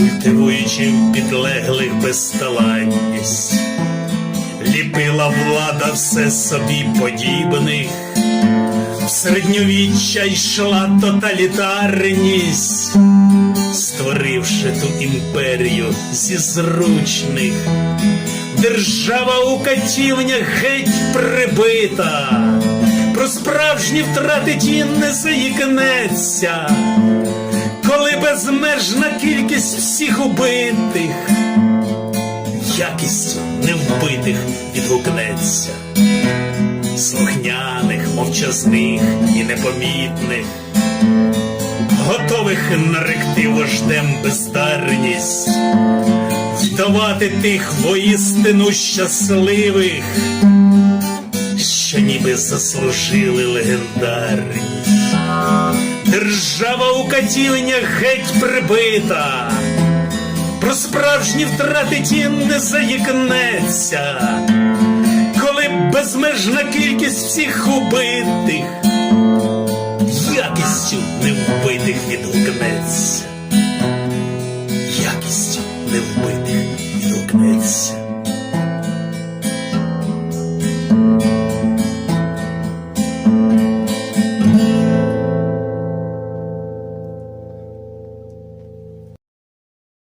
культивуючи в підлеглих безталанність, ліпила влада все собі подібних, в середньовіччя йшла тоталітарність, створивши ту імперію зі зручних. Держава у катівнях геть прибита, про справжні втрати ті не заїкнеться, коли безмежна кількість всіх убитих, якістю невбитих відгукнеться, слухняних, мовчазних і непомітних, готових наректи вождем бездарність вдавати тих воістину щасливих, ніби заслужили легендарність. Держава у катівнях геть прибита, про справжні втрати ті не заїкнеться, коли безмежна кількість всіх убитих, якістю невбитих відгукнеться якістю невбитих відгукнеться.